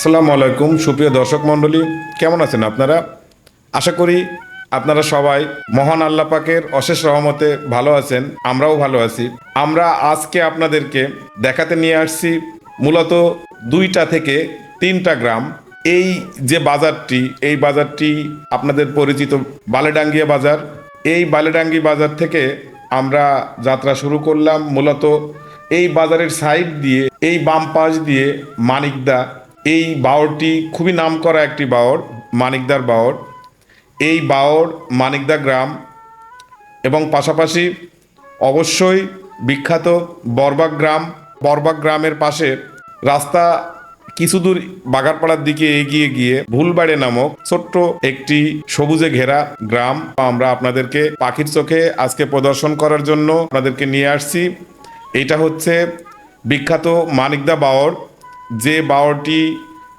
আসসালামু আলাইকুম, সুপ্রিয় দর্শক মণ্ডলী, কেমন আছেন আপনারা? আশা করি আপনারা সবাই মহান আল্লাহ পাকের অশেষ রহমতে ভালো আছেন, আমরাও ভালো আছি। আমরা আজকে আপনাদেরকে দেখাতে নিয়ে আসছি মূলত দুইটা থেকে তিনটা গ্রাম। এই যে বাজারটি, এই বাজারটি আপনাদের পরিচিত বালেডাঙ্গিয়া বাজার। এই বালেডাঙ্গি বাজার থেকে আমরা যাত্রা শুরু করলাম মূলত এই বাজারের সাইড দিয়ে, এই বাম পাশ দিয়ে মানিকদা এই বাওরটি খুবই নামকরা একটি বাওর, মানিকদার বাওর। এই বাওর, মানিকদা গ্রাম এবং পাশাপাশি অবশ্যই বিখ্যাত বরবাগ গ্রাম। বরবাগ গ্রামের পাশে রাস্তা কিছু দূর বাগারপাড়ার দিকে এগিয়ে গিয়ে ভুলবাড়ে নামক ছোট্ট একটি সবুজে ঘেরা গ্রাম। আমরা আপনাদেরকে পাখির চোখে আজকে প্রদর্শন করার জন্য আপনাদেরকে নিয়ে আসছি। এটা হচ্ছে বিখ্যাত মানিকদা বাওর। যে বাওরটি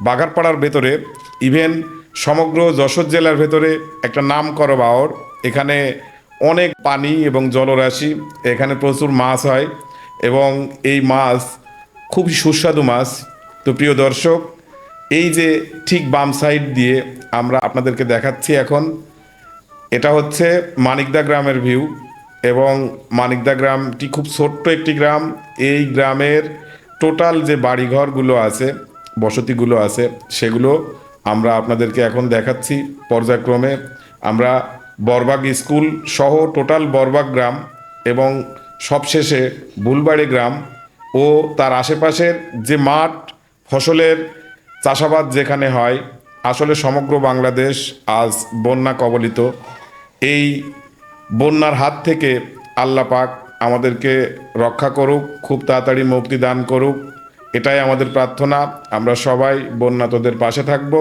বাগারপাড়ার ভেতরে ইভেন সমগ্র যশোর জেলার ভেতরে একটা নাম করা বাওর এখানে অনেক পানি এবং জলরাশি, এখানে প্রচুর মাছ হয় এবং এই মাছ খুবই সুস্বাদু মাছ। তো প্রিয় দর্শক, এই যে ঠিক বাম সাইড দিয়ে আমরা আপনাদেরকে দেখাচ্ছি এখন, এটা হচ্ছে মানিকদা গ্রামের ভিউ এবং মানিকদা গ্রামটি খুব ছোট্ট একটি গ্রাম। এই গ্রামের টোটাল যে বাড়িঘরগুলো আছে, বসতিগুলো আছে, সেগুলো আমরা আপনাদেরকে এখন দেখাচ্ছি পর্যায়ক্রমে। আমরা বরবাগ স্কুল সহ টোটাল বরবাগ গ্রাম এবং সবশেষে বুলবাড়ি গ্রাম ও তার আশেপাশের যে মাঠ, ফসলের চাষাবাদ যেখানে হয়, আসলে সমগ্র বাংলাদেশ আজ বন্যা কবলিত। এই বন্যার হাত থেকে আল্লাহ পাক আমাদেরকে রক্ষা করুক, খুব তাড়াতাড়ি মুক্তি দান করুক। এটাই আমাদের প্রার্থনা। আমরা সবাই বন্যাতদের পাশে থাকব।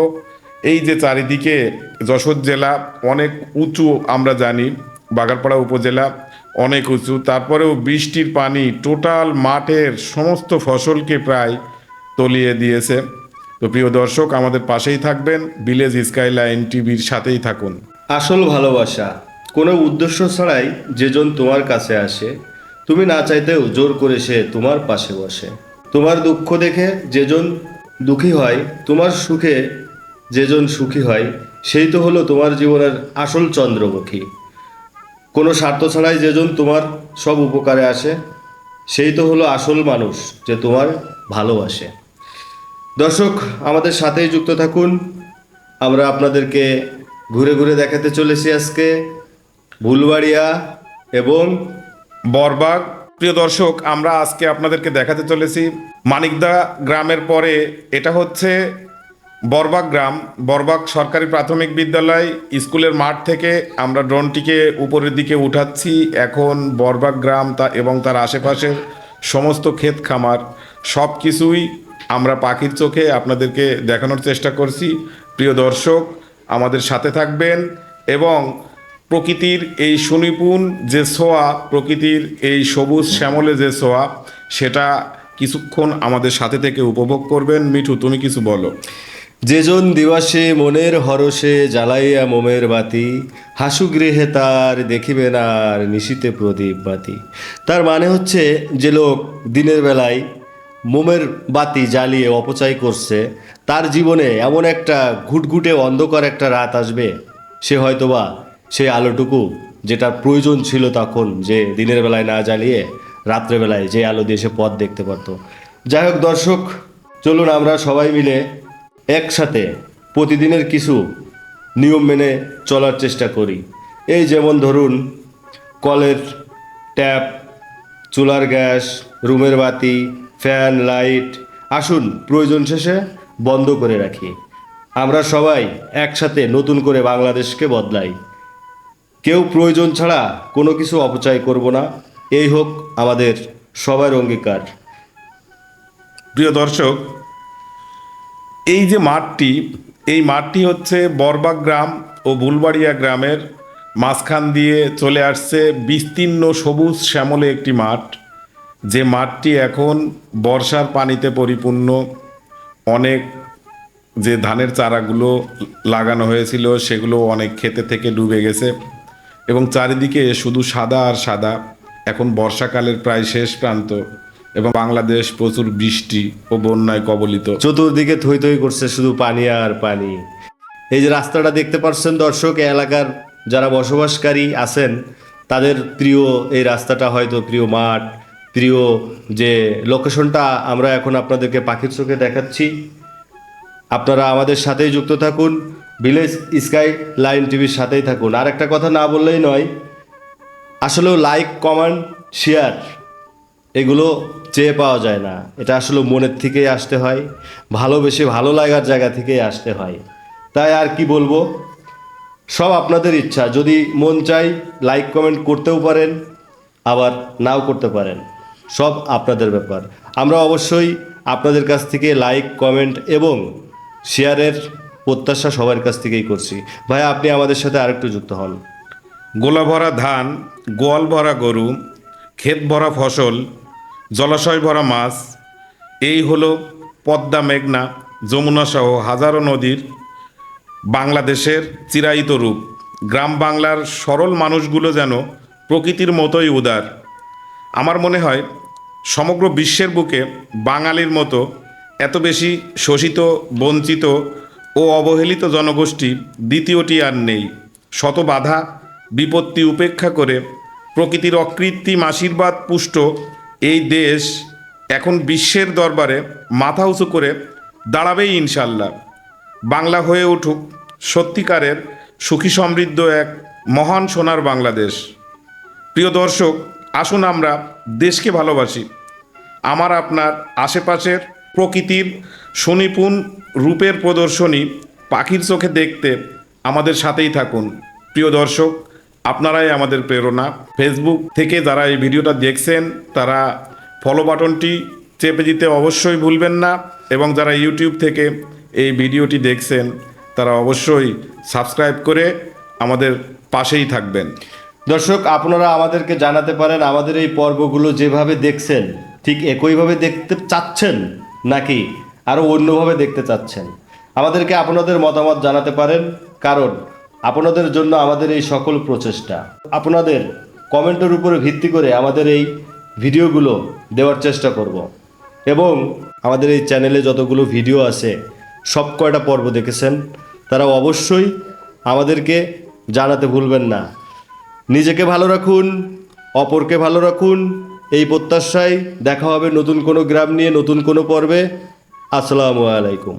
এই যে চারিদিকে যশোর জেলা অনেক উঁচু, আমরা জানি, বাগারপাড়া উপজেলা অনেক উঁচু। তারপরেও বৃষ্টির পানি টোটাল মাঠের সমস্ত ফসলকে প্রায় তলিয়ে দিয়েছে। তো প্রিয় দর্শক, আমাদের পাশেই থাকবেন ভিলেজ স্কাইলাইন টিভির সাথেই থাকুন। আসল ভালোবাসা, কোনো উদ্দেশ্য ছাড়াই যেজন তোমার কাছে আসে তুমি না চাইতেও জোর করে সে তোমার পাশে বসে। তোমার দুঃখ দেখে যেজন দুঃখী হয়, তোমার সুখে যেজন সুখী হয়, সেই তো হলো তোমার জীবনের আসল চন্দ্রমুখী। কোনো স্বার্থ ছাড়াই যেজন তোমার সব উপকারে আসে, সেই তো হলো আসল মানুষ যে তোমার ভালোবাসে। দর্শক, আমাদের সাথেই যুক্ত থাকুন। আমরা আপনাদেরকে ঘুরে ঘুরে দেখাতে চলেছি আজকে। ভুলবাড়িয়া এবং বরবাগ প্রিয় দর্শক, আমরা আজকে আপনাদেরকে দেখাতে চলেছি মানিকদা গ্রামের পরে। এটা হচ্ছে বরবাগ গ্রাম। বরবাগ সরকারি প্রাথমিক বিদ্যালয় স্কুলের মাঠ থেকে আমরা ড্রোনটিকে উপরের দিকে উঠাচ্ছি। এখন বরবাগ গ্রাম তা এবং তার আশেপাশের সমস্ত ক্ষেত খামার সব কিছুই আমরা পাখির চোখে আপনাদেরকে দেখানোর চেষ্টা করছি। প্রিয় দর্শক, আমাদের সাথে থাকবেন এবং প্রকৃতির এই সুনিপুণ যে ছোঁয়া, প্রকৃতির এই সবুজ শ্যামলে যে ছোঁয়া, সেটা কিছুক্ষণ আমাদের সাথে থেকে উপভোগ করবেন। মিঠু, তুমি কিছু বলো। যেজন দিবসে মনের হরষে জ্বালাইয়া মোমের বাতি, হাসু গৃহে তার দেখিবেন আর নিশীতে প্রদীপ বাতি। তার মানে হচ্ছে যে লোক দিনের বেলায় মোমের বাতি জ্বালিয়ে অপচয় করছে, তার জীবনে এমন একটা ঘুটঘুটে অন্ধকার একটা রাত আসবে, সে হয়তোবা সেই আলোটুকু যেটা প্রয়োজন ছিল তখন যে দিনের বেলায় না জ্বালিয়ে রাত্রেবেলায় যে আলো দিয়ে সে পথ দেখতে পারতো। যাই হোক দর্শক, চলুন আমরা সবাই মিলে একসাথে প্রতিদিনের কিছু নিয়ম মেনে চলার চেষ্টা করি। এই যেমন ধরুন, কলের ট্যাপ, চুলার গ্যাস, রুমের বাতি, ফ্যান, লাইট, আসুন প্রয়োজন শেষে বন্ধ করে রাখি। আমরা সবাই একসাথে নতুন করে বাংলাদেশকে বদলাই। কেউ প্রয়োজন ছাড়া কোনো কিছু অপচয় করব না। এই হোক আমাদের সবার অঙ্গীকার। প্রিয় দর্শক, এই যে মাঠটি, এই মাঠটি হচ্ছে বরবাগ গ্রাম ও বুলবাড়িয়া গ্রামের মাঝখান দিয়ে চলে আসছে বিস্তীর্ণ সবুজ শ্যামলে একটি মাঠ। যে মাঠটি এখন বর্ষার পানিতে পরিপূর্ণ। অনেক যে ধানের চারাগুলো লাগানো হয়েছিল, সেগুলো অনেক ক্ষেতে থেকে ডুবে গেছে। এবং চারিদিকে শুধু সাদা আর সাদা। এখন বর্ষাকালের প্রায় শেষ প্রান্ত এবং বাংলাদেশ প্রচুর বৃষ্টি ও বন্যায় কবলিত। চতুর্দিকে থই থই করছে শুধু পানি আর পানি। এই যে রাস্তাটা দেখতে পাচ্ছেন দর্শক এলাকার যারা বসবাসকারী আছেন, তাদের প্রিয় এই রাস্তাটা হয়তো প্রিয় মাঠ, প্রিয় যে লোকেশনটা আমরা এখন আপনাদেরকে পাখির চোখে দেখাচ্ছি। আপনারা আমাদের সাথেই যুক্ত থাকুন। ভিলেজ স্কাই লাইন টিভির সাথেই থাকুন। আর একটা কথা না বললেই নয়, আসলেও লাইক, কমেন্ট, শেয়ার, এগুলো চেয়ে পাওয়া যায় না। এটা আসলে মনের থেকেই আসতে হয়, ভালোবেসে ভালো লাগার জায়গা থেকেই আসতে হয়। তাই আর কি বলব? সব আপনাদের ইচ্ছা। যদি মন চাই, লাইক, কমেন্ট করতেও পারেন, আবার নাও করতে পারেন। সব আপনাদের ব্যাপার। আমরা অবশ্যই আপনাদের কাছ থেকে লাইক, কমেন্ট এবং শেয়ারের প্রত্যাশা সবার কাছ থেকেই করছি। ভাই আপনি আমাদের সাথে আরেকটু যুক্ত হন। গোলা ভরা ধান, গোয়াল ভরা গরু, ক্ষেত ভরা ফসল, জলাশয় ভরা মাছ, এই হলো পদ্মা মেঘনা যমুনা সহ হাজারো নদীর বাংলাদেশের চিরায়িত রূপ। গ্রাম বাংলার সরল মানুষগুলো যেন প্রকৃতির মতোই উদার। আমার মনে হয়, সমগ্র বিশ্বের বুকে বাঙালির মতো এত বেশি শোষিত, বঞ্চিত ও অবহেলিত জনগোষ্ঠী দ্বিতীয়টি আর নেই। শত বাধা, বিপত্তি উপেক্ষা করে প্রকৃতির অকৃত্রিম আশীর্বাদ পুষ্ট এই দেশ এখন বিশ্বের দরবারে মাথা উঁচু করে দাঁড়াবেই ইনশাল্লাহ বাংলা হয়ে উঠুক সত্যিকারের সুখী সমৃদ্ধ এক মহান সোনার বাংলাদেশ। প্রিয় দর্শক, আসুন আমরা দেশকে ভালোবাসি। আমার, আপনার আশেপাশের প্রকৃতির সুনিপুণ রূপের প্রদর্শনী পাখির চোখে দেখতে আমাদের সাথেই থাকুন। প্রিয় দর্শক, আপনারাই আমাদের প্রেরণা। ফেসবুক থেকে যারা এই ভিডিওটা দেখছেন, তারা ফলো বাটনটি চেপে দিতে অবশ্যই ভুলবেন না এবং যারা ইউটিউব থেকে এই ভিডিওটি দেখছেন, তারা অবশ্যই সাবস্ক্রাইব করে আমাদের পাশেই থাকবেন। দর্শক, আপনারা আমাদেরকে জানাতে পারেন, আমাদের এই পর্বগুলো যেভাবে দেখছেন, ঠিক একইভাবে দেখতে চাচ্ছেন নাকি আরও অন্যভাবে দেখতে চাচ্ছেন? আমাদেরকে আপনাদের মতামত জানাতে পারেন, কারণ আপনাদের জন্য আমাদের এই সকল প্রচেষ্টা। আপনাদের কমেন্টের উপরে ভিত্তি করে আমাদের এই ভিডিওগুলো দেওয়ার চেষ্টা করব। এবং আমাদের এই চ্যানেলে যতগুলো ভিডিও আছে, সব কয়টা পর্ব দেখেছেন, তারা অবশ্যই আমাদেরকে জানাতে ভুলবেন না। নিজেকে ভালো রাখুন, অপরকে ভালো রাখুন এই প্রত্যাশায় দেখা হবে নতুন কোনো গ্রাম নিয়ে নতুন কোনো পর্বে। আসসালামু আলাইকুম।